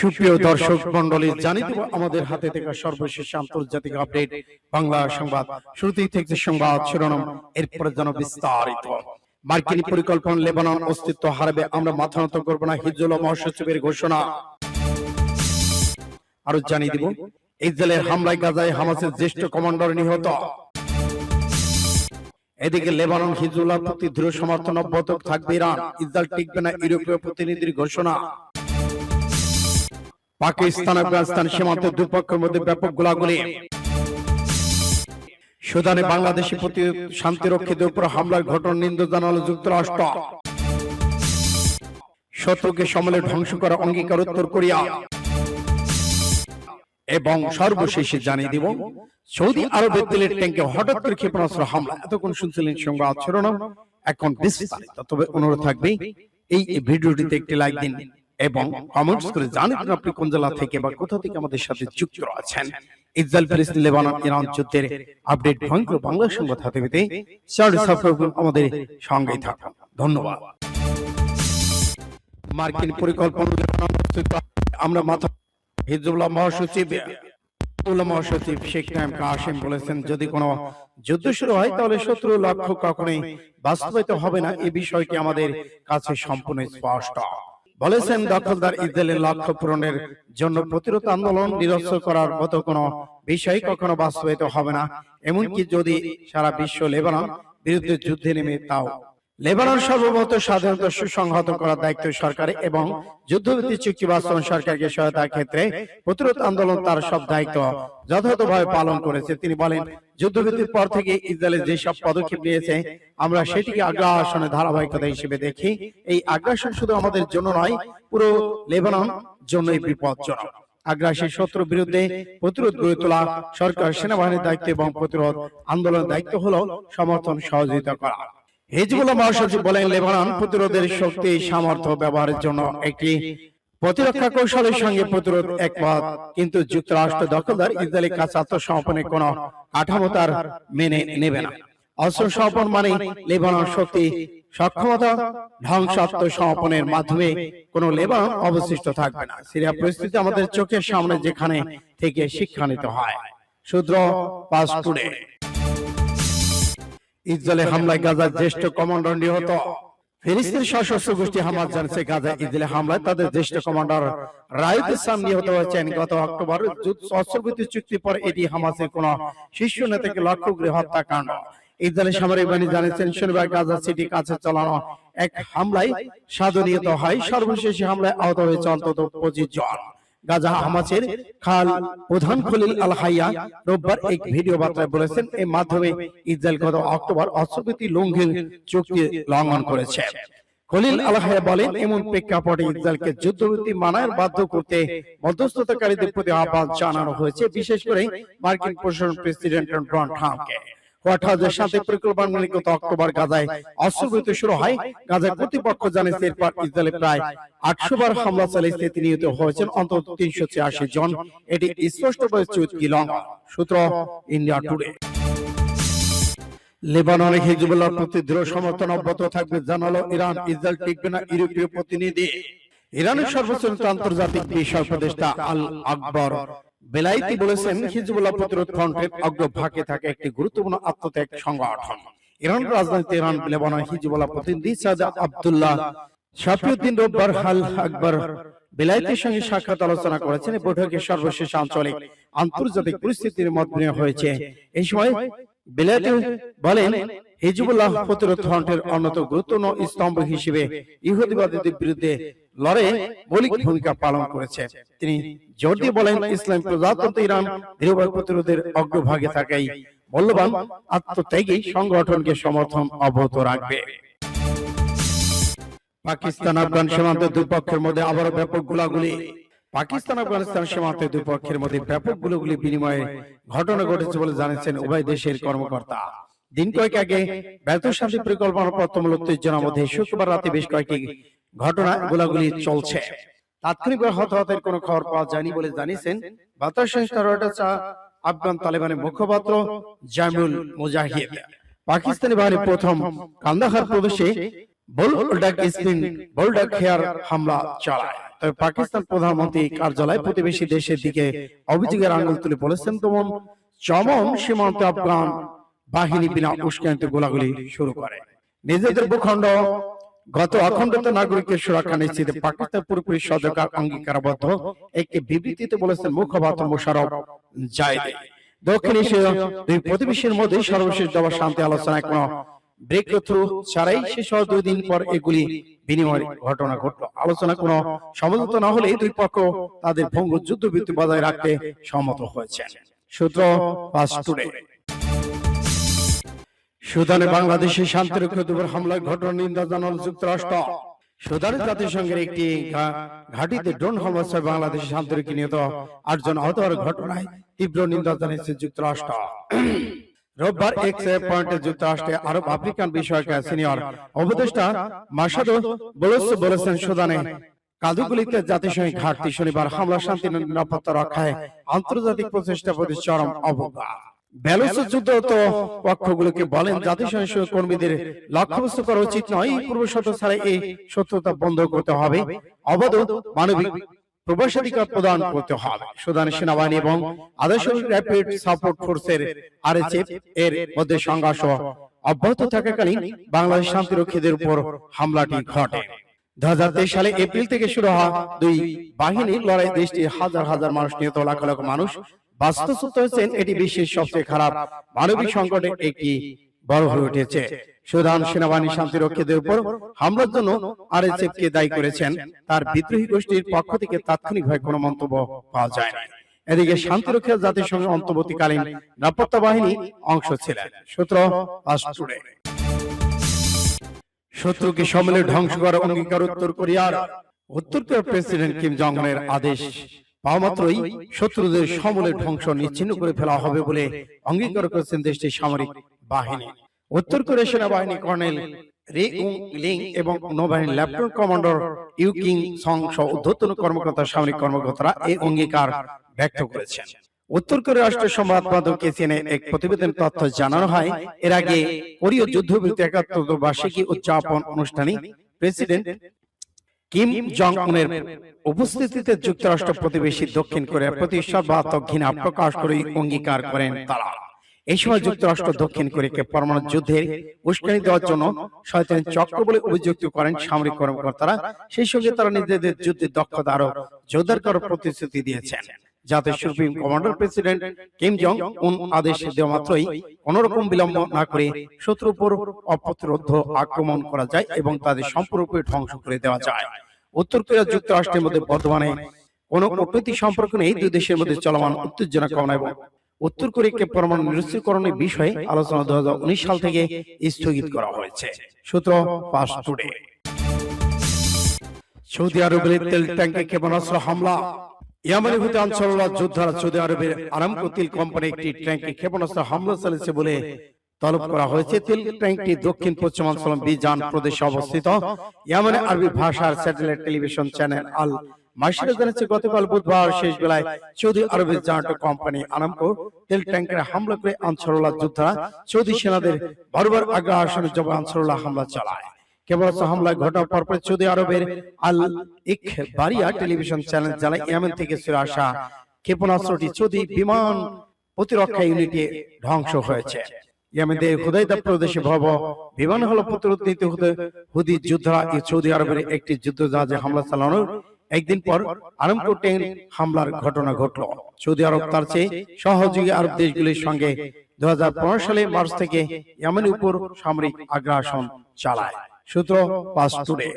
সুপ্রিয় দর্শক মন্ডলী জানিয়ে দেব আমাদের হাতে থেকে সর্বশেষ আন্তর্জাতিক আপডেট বাংলা সংবাদ। শুরুতেই থেকে সংবাদ শিরোনাম এরপরে যেন বিস্তারিত। মার্কিন পরিকল্পনা লেবানন অস্তিত্ব হারাবে আমরা মাথা নত করব না হিজুল মহাসচিবের ঘোষণা। আরও জানিয়ে দিব ইসরায়েলের হামলায় গাজায় হামাসের জ্যেষ্ঠ কমান্ডার নিহত। এদিকে লেবানন হিজুল্লাহ প্রতি দৃঢ় সমর্থন অব্যাহত থাকবে ইরান। ইসরায়েল টিকবে না ইউরোপীয় প্রতিনিধির ঘোষণা। পাকিস্তান আফগানিস্তান সীমান্তে দুপক্ষের মধ্যে ব্যাপক গোলাগুলি। সুদানে বাংলাদেশি প্রতি শান্তিরক্ষীদের উপর হামলার ঘটনা নিন্দা জানালো যুক্তরাষ্ট্র। শত্রুকে সমলে ধ্বংস করা অঙ্গীকার উত্তর কোরিয়া। এবং সর্বশেষে জানিয়ে দিব সৌদি আরবের তেলের ট্যাঙ্কে হঠাৎ করে ক্ষেপণাস্ত্র হামলা। এতক্ষণ শুনছিলেন সংবাদ শিরোনাম। এখন বিস্তারিত। তবে অনুরোধ থাকবে এই ভিডিওটিতে একটি লাইক দিন। এবং কমেন্টস করে জানান আপনি কোন জেলা থেকে বা কোথা থেকে আমাদের সাথে যুক্ত আছেন? ইসরায়েল ফিলিস্তিন লেবানন ইরান যুদ্ধের আপডেট ভয়ঙ্কর বাংলা সংবাদ হাতে পেতে সাবস্ক্রাইব করুন আমাদের সঙ্গেই থাকুন। ধন্যবাদ। মার্কিন পরিকল্পনা আমরা মাথা হিজবুল্লাহ মহাসচিব মহাসচিব শেখ নাইম কাসিম বলেছেন যদি কোনো যুদ্ধ শুরু হয় তাহলে শত্রু লক্ষ্য কখনোই বাস্তবায়িত হবে না। এই বিষয়টি আমাদের কাছে সম্পূর্ণ স্পষ্ট। বলেছেন দখলদার ইসরায়েলের লক্ষ্য পূরণের জন্য প্রতিরোধ আন্দোলন নিরস্ত করার মতো কোনো বিষয় কখনো বাস্তবায়িত হবে না। এমনকি যদি সারা বিশ্ব লেবানন বিরুদ্ধে যুদ্ধে নেমে তাও লেবানন সর্বমত সাধারণত সুসংহত করার দায়িত্ব সরকারের এবং যুদ্ধভিত্তিক চুক্তি বাস্তবায়ন সরকারকে সহায়তার ক্ষেত্রে প্রতিরোধ আন্দোলন তার সব দায়িত্ব যথাযথভাবে পালন করেছে। তিনি বলেন যুদ্ধভিত্তির পর থেকে ইসরায়েল যেসব পদক্ষেপ নিয়েছে, আমরা সেটিকে আগ্রাসনের ধারাবাহিকতা হিসেবে দেখি। এই আগ্রাসন শুধু আমাদের জন্য নয়, পুরো লেবানন জন্যই বিপজ্জনক। আগ্রাসী শত্রুর বিরুদ্ধে প্রতিরোধ গড়ে তোলা সরকার সেনাবাহিনীর দায়িত্ব এবং প্রতিরোধ আন্দোলনের দায়িত্ব হলো সমর্থন সহযোগিতা করা। হিজবুল্লাহ মহাসচিব বলেন লেবানন প্রতিরোধের শক্তি সামর্থ্য ব্যবহারের জন্য একটি প্রতিরক্ষা কৌশলের সঙ্গে প্রতিরোধ একমত। কিন্তু যুক্তরাষ্ট্র দখলদার ইসরায়েলের কাছে আত্মসমর্পণের কোন কাঠামো তার মেনে নেবে না। অস্ত্র সমর্পণ মানে লেবানন শক্তি সক্ষমতা ধ্বংস আত্মসমর্পণের মাধ্যমে কোন লেবানন অবশিষ্ট থাকবে না। সিরিয়া পরিস্থিতি আমাদের চোখের সামনে যেখানে থেকে শিক্ষা নিতে হয়। শূদ্র পাসপুরে ইসরায়েলে হামলায় গাজার জ্যেষ্ঠ কমান্ডার নিহত। ফিলিস্তিন সশস্ত্র গোষ্ঠী হামাস জানিয়েছে গাজা ইসরায়েলে হামলায় তাদের জ্যেষ্ঠ কমান্ডার রায়ুদ ইসলাম নিহত হয়েছেন গত অক্টোবর অস্ত্রবিরতি চুক্তির পর এটি হামাসের কোন শীর্ষ নেতাকে লক্ষ্য করে হত্যাকাণ্ড। ইসরায়েলের সামরিক বাহিনী জানিয়েছেন শনিবার গাজা সিটি কাছে চালানো এক হামলায় সাধু নিহত হয় সর্বশেষ হামলায় আহত হয়েছে অন্তত পঁচিশ জন। গাজা হামাসের খাল প্রধান খলিল আল হাইয়া রোববার এক ভিডিও বার্তায় বলেছেন এর মাধ্যমে ইসরায়েল গত অক্টোবর অস্ত্রবিরতি লঙ্ঘন চুক্তি লঙ্ঘন করেছে। খলিল আল বলেন, এমন প্রেক্ষাপটে ইসরায়েলকে যুদ্ধবিরতি মানায় বাধ্য করতে মধ্যস্থতাকারীদের প্রতি আহ্বান জানানো হয়েছে, বিশেষ করে মার্কিন প্রশাসন প্রেসিডেন্ট ডোনাল্ড ট্রাম্পকে। হিজবুল্লাহর প্রতি দৃঢ় সমর্থন অব্যাহত থাকবে জানালো ইরান। ইসরায়েল টিকবে না ইউরোপীয় প্রতিনিধি। ইরানের সর্বোচ্চ আন্তর্জাতিক বিষয় উপদেষ্টা আল আকবর। বেলাইতি বলেছেন হিজবুল্লাহ প্রতিরোধ ফ্রন্টের অগ্রভাগে থাকে একটি গুরুত্বপূর্ণ আত্মত্যাগ সংগঠন। ইরান রাজধানীতে ইরান লেবানন হিজবুল্লাহ প্রতিনিধি সাজা আব্দুল্লাহ শাফিউদ্দিন রোববার হাল আকবর বেলায়েতের সঙ্গে সাক্ষাৎ আলোচনা করেছেন বৈঠকে সর্বশেষ আঞ্চলিক আন্তর্জাতিক পরিস্থিতির মত বিনিময় হয়েছে। এই সময় বেলায়েতে বলেন হিজবুল্লাহ প্রতিরোধ ফ্রন্টের অন্যতম গুরুত্বপূর্ণ স্তম্ভ হিসেবে ইহুদিবাদীদের বিরুদ্ধে লড়ে মৌলিক ভূমিকা পালন করেছে। তিনি জোর দিয়ে বলেন ইসলাম প্রজাতন্ত্র ইরান দৃঢ়ভাবে প্রতিরোধের অগ্রভাগে থাকাই। মূল্যবান আত্মত্যাগী সংগঠনকে সমর্থন অব্যাহত রাখবে। পাকিস্তান আফগান সীমান্তে দুই পক্ষের মধ্যে আবারও ব্যাপক গোলাগুলি পাকিস্তান আফগানিস্তান সীমান্তে দুই পক্ষের মধ্যে ব্যাপক গুলোগুলি বিনিময়ে ঘটনা ঘটেছে বলে জানিয়েছেন উভয় দেশের কর্মকর্তা। দিন কয়েক আগে ব্যর্থ শান্তি পরিকল্পনা পত্রমূলক উত্তেজনার মধ্যে শুক্রবার রাতে বেশ কয়েকটি ঘটনা গোলাগুলি চলছে। তাৎক্ষণিক হতাহতের কোনো খবর পাওয়া যায়নি বলে জানিয়েছেন বার্তা সংস্থা রয়টার্স আফগান তালেবানের মুখপাত্র জামিউল মুজাহিদ। পাকিস্তানি বাহিনী প্রথম কান্দাহার হেয়ার হামলা চালায়। তবে পাকিস্তান প্রধানমন্ত্রী কার্যালয় প্রতিবেশী দেশের দিকে অভিযোগের আঙুল তুলে বলেছেন তেমন চমন সীমান্তে আফগান বাহিনী বিনা উস্কানিতে গোলাগুলি শুরু করে। নিজেদের ভূখণ্ড গত অখণ্ডতা নাগরিকের সুরক্ষা নিশ্চিতে পাকিস্তান পুরোপুরি সরকার অঙ্গীকারবদ্ধ। একটি বিবৃতিতে বলেছেন মুখপাত্র মোশারফ জায়েদ। দক্ষিণ এশীয় দুই প্রতিবেশীর মধ্যে সর্বশেষ দফা শান্তি আলোচনায় কোনো ব্রেক থ্রু ছাড়াই শেষ হওয়ার দুই দিন পর এগুলি বিনিময়ের ঘটনা ঘটলো। আলোচনা কোনো সমঝোতা না হলে দুই পক্ষ তাদের ভঙ্গ যুদ্ধবৃত্তি বজায় রাখতে সম্মত হয়েছে। সূত্র পাঁচ টুডে। সুদানে বাংলাদেশে শান্তিরক্ষা দুপুর হামলার ঘটনা নিন্দা জানাল যুক্তরাষ্ট্র। সুদানের জাতিসংঘের একটি ঘাঁটিতে ড্রোন হামলা বাংলাদেশে শান্তিরক্ষী নিহত আটজন আহত হওয়ার ঘটনায় তীব্র নিন্দা জানিয়েছে যুক্তরাষ্ট্র। রোববার এক্স পয়েন্টে যুক্তরাষ্ট্রে আরব আফ্রিকান বিষয়ক সিনিয়র উপদেষ্টা মাসাদো বলস বলেছেন সুদানে কাদুগুলিতে জাতিসংঘ ঘাটতি শনিবার হামলা শান্তি নিরাপত্তা রক্ষায় আন্তর্জাতিক প্রচেষ্টা প্রতি চরম অবজ্ঞা ব্যালেন্স যুদ্ধরত পক্ষগুলোকে বলেন জাতিসংঘ কর্মীদের লক্ষ্যবস্তু করা উচিত নয় পূর্ব শর্ত ছাড়া এই সত্যতা বন্ধ করতে হবে। অবাধ মানবিক প্রবেশাধিকার প্রদান করতে হবে। সুদান সেনাবাহিনী এবং আদর্শ র্যাপিড সাপোর্ট ফোর্সের আরএসএফ এর মধ্যে সংঘর্ষ অব্যাহত থাকাকালীন বাংলাদেশ শান্তিরক্ষীদের উপর হামলাটি ঘটে। দু হাজার তেইশ সালে এপ্রিল থেকে শুরু হওয়া দুই বাহিনীর লড়াই দেশটির হাজার হাজার মানুষ নিহত লাখ লাখ মানুষ বাস্তুচ্যুত হয়েছেন, এটি বিশ্বের সবচেয়ে খারাপ মানবিক সংকটের একটি বড় হয়ে উঠেছে। সুদান সেনাবাহিনী শান্তিরক্ষীদের উপর হামলার জন্য আরএসএফ কে দায়ী করেছেন। তার বিদ্রোহী গোষ্ঠীর পক্ষ থেকে তাৎক্ষণিকভাবে কোনো মন্তব্য পাওয়া যায় না এদিকে শান্তিরক্ষা জাতিসংঘের অন্তর্বর্তীকালীন নিরাপত্তা বাহিনী অংশ ছিলেন। সূত্র টুডে। শত্রুকে সম্মেলে ধ্বংস করার অঙ্গীকার উত্তর কোরিয়ার উত্তর কোরিয়ার প্রেসিডেন্ট কিম জং উনের আদেশ পাওয়া মাত্রই শত্রুদের সমূলে ধ্বংস নিচ্ছিন্ন করে ফেলা হবে বলে অঙ্গীকার করেছেন দেশটির সামরিক বাহিনী। উত্তর কোরিয়া সেনাবাহিনী কর্নেল রে উং লিং এবং লেফটেন্যান্ট কমান্ডার ইউ কিং সং সহ ঊর্ধ্বতন কর্মকর্তা সামরিক কর্মকর্তারা এই অঙ্গীকার ব্যক্ত করেছেন। উত্তর কোরিয়া রাষ্ট্র সংবাদ মাধ্যম কেসিএনএ এক প্রতিবেদন তথ্য জানানো হয় এর আগে কোরীয় যুদ্ধবিরতি একাত্তর বার্ষিকী উদযাপন অনুষ্ঠানে প্রেসিডেন্ট কিম জং উনের উপস্থিতিতে যুক্তরাষ্ট্র প্রতিবেশী দক্ষিণ কোরিয়ার প্রতি সর্বাত্মক ঘৃণা প্রকাশ করে অঙ্গীকার করেন তারা। এই সময় যুক্তরাষ্ট্র দক্ষিণ কোরিয়াকে পরমাণু যুদ্ধের উস্কানি দেওয়ার জন্য শয়তান চক্র বলে অভিযুক্ত করেন সামরিক কর্মকর্তারা। সেই সঙ্গে তারা নিজেদের যুদ্ধে দক্ষতা আরও জোরদার করার প্রতিশ্রুতি দিয়েছেন। যাতে supreme commander president Kim Jong Un আদেশ দেওয়া মাত্রই কোন রকম বিলম্ব না করে শত্রুর উপর অপ্রতিরোধ আক্রমণ করা যায় এবং তাদের সম্পূর্ণরূপে ধ্বংস করে দেওয়া যায়। উত্তর কোরিয়া যুক্তরাষ্ট্রের মধ্যে বর্তমানে কোন কূটনৈতিক সম্পর্ক নেই দুই দেশের মধ্যে চলমান উত্তেজনা কমনা এবং উত্তর কোরিয়াকে পরমাণু নিরস্ত্রীকরণের বিষয়ে আলোচনা দু হাজার উনিশ সাল থেকে স্থগিত করা হয়েছে। সূত্র পাস টুডে সৌদি আরবের তেল ট্যাঙ্কে ক্ষেপণাস্ত্র হামলা ইয়ামানি হতে আনসারুল্লাহ যোদ্ধারা সৌদি আরবের আরামকো তেল কোম্পানি একটি ট্যাঙ্কে ক্ষেপণাস্ত্র হামলা চালিয়েছে বলে তলব করা হয়েছে। তেল ট্যাঙ্কটি দক্ষিণ পশ্চিমাঞ্চল বিজান প্রদেশে অবস্থিত। আরবি ভাষার satellite television channel Al Masirah জানাচ্ছে গতকাল বুধবার শেষ বেলায় সৌদি আরবের জায়ান্ট কোম্পানি আরামকো তেল ট্যাঙ্কের হামলা করে আনসারুল্লাহ যোদ্ধারা সৌদি সেনাদের বারবার আগ্রাসনের জবাবে আনসারুল্লাহ হামলা চালায়। হামলায় ঘটনার পরপর সৌদি আরবের Al Ekhbariya television channel Yemen থেকে ফিরে আসা ক্ষেপণাস্ত্রটি সৌদি বিমান প্রতিরক্ষা ইউনিটে ধ্বংস হয়েছে। ইয়েমেনের হুদাইদা প্রদেশে ভব বিমান হল হতে হুদি সৌদি আরবের একটি যুদ্ধ জাহাজে হামলা চালানোর একদিন পর আরামকো ট্রেন হামলার ঘটনা ঘটল। সৌদি আরব তার চেয়ে সহযোগী আরব দেশগুলির সঙ্গে দুই হাজার পনেরো সালে মার্চ থেকে ইয়েমেনের উপর সামরিক আগ্রাসন চালায় সূত্র পাস টুডে।